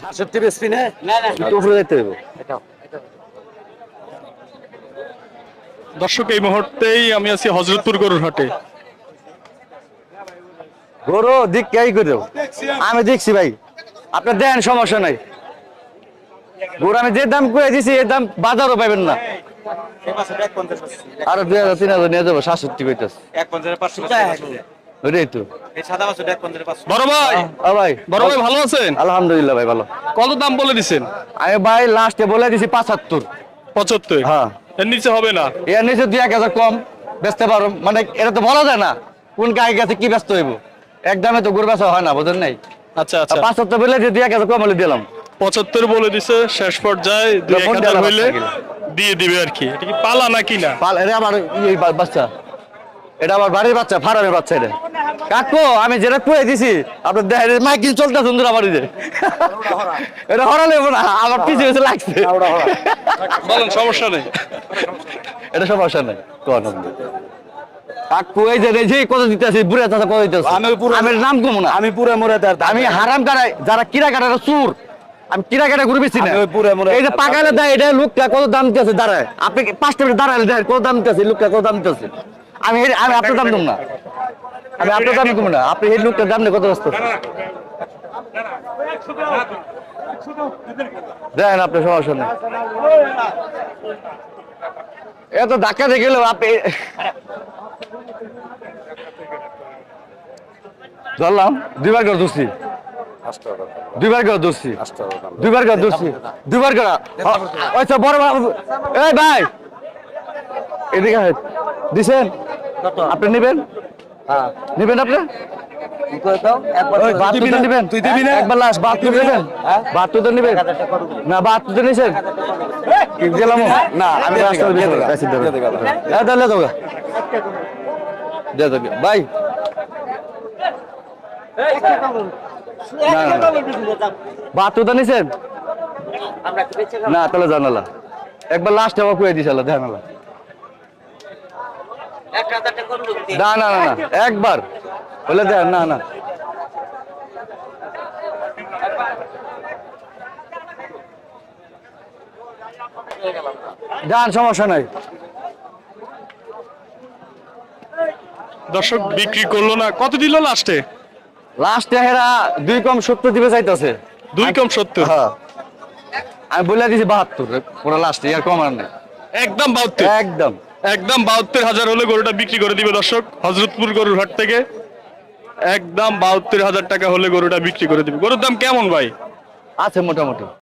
সাতষট্টি বেসপি না? একটু উপরে যেতে হবে দর্শক এই মুহূর্তেই আমি আছি হজরতপুর গরুর হাটে। গরু দিক কে করে দেবো? আমি দেখছি ভাই। আপনার দেন সমস্যা নাই। গরু আমি যে দাম করে দিছি এর দাম বাজারও পাবেন না। আর দুই হাজার তিন হাজার নিয়ে যাব সাতষট্টি কইতাস এক পঞ্চাশ ওইটাই তো। এই সাদা বাছুর এক পঞ্চাশ পাঁচশো। বড় ভাই? ভাই। বড় ভাই ভালো আছেন? আলহামদুলিল্লাহ ভাই ভালো। কত দাম বলে দিছেন? আমি ভাই লাস্টে বলে দিছি পাঁচাত্তর। পঁচাত্তর? হ্যাঁ। এর নিচে হবে না? এর নিচে দুই এক হাজার কম বেচতে পারো। মানে এটা তো বলা যায় না কোন গায়ে গেছে কি ব্যস্ত হইব। এক দামে তো গরু বেচা হয় না বুঝেন নাই? আচ্ছা আচ্ছা। পাঁচাত্তর বলে দুই এক হাজার কম হলে দিলাম। পঁচাত্তর বলে দিছে শেষ পর্যায়ে দুই এক হাজার হইলে দিয়ে দিবে আর কি। এটা কি পালা নাকি না পাল এটা আমার এই বাচ্চা। এটা আমার বাড়ির বাচ্চা ফার্মের বাচ্চা এটা। কাকু আমি যেটা কুয়ে দিছি আপনার দেখেন মাইকিং চলতে সুন্দর আমার এটা হরা না আমার পিছিয়ে পিছিয়ে লাগছে। বলেন সমস্যা নেই। এটা সমস্যা নেই কোন কাকু এই যে যে কত দিতেছে বুড়া চাষা কত দিতেছে। আমি পুরো- আমি নাম কমু না। আমি পুরা মোড়ে আমি হারাম কাটাই যারা কিরা কাটার চুর। আমি কিরা কাটা ঘুরে বেশি না। আমি ওই পুরা মোড়ে- এই যে পাকালে দেয় এটা লোকটা কত দাম দিতেছে দাঁড়ায়। আপনি পাঁচটা মিনিট দাঁড়ালে দেয় কত দাম দিতেছে লোকটা কত দাম দিতেছে? আমি আমি আপনার দাম দেব না। আমি আপনার দাম কমু না। আপনি এই লোকটার দাম নিয়ে কত ব্যস্ত দেন আপনি সমস্যা নেই। এত ধাক্কা দিয়ে গেলেও আপনি ধরলাম, দুইবার করে ধরছি। দুইবার করে ধরছি। দুইবার করে ধরছি। দুইবার করে আচ্ছা বড় ভাই এদিকে। দিছেন? আপনি নেবেন? নেবেন আপনি? ওই বাহাত্তরটা নেবেন। তুই দিবি একবার লাস্ট বাহাত্তর নেবেন? বাহাত্তরটা নেবেন? না হ্যাঁ তাহলে ভাই। বাহাত্তরটা নিছেন? না জানালা একবার লাস্ট আবার কুয়ে দিছে আল্লাহ জানালা না না না না একবার। বলে দেন না না। যান সমস্যা নাই। দর্শক বিক্রি করল না। কত দিল লাস্টে? লাস্টে হেরা দুই কম সত্তর দিবে চাইতেছে। দুই কম সত্তর? হ্যাঁ। আমি বলে দিছি বাহাত্তর পুরো লাস্টে আর কম আর নেই। একদম বাহাত্তর? একদম। একদম বাহাত্তর হাজার হলে গরুটা বিক্রি করে দিবে দর্শক, হজরতপুর গরুর হাট থেকে। একদম বাহাত্তর হাজার টাকা হলে গরুটা বিক্রি করে দিবে। গরুর দাম কেমন ভাই? আছে মোটামুটি।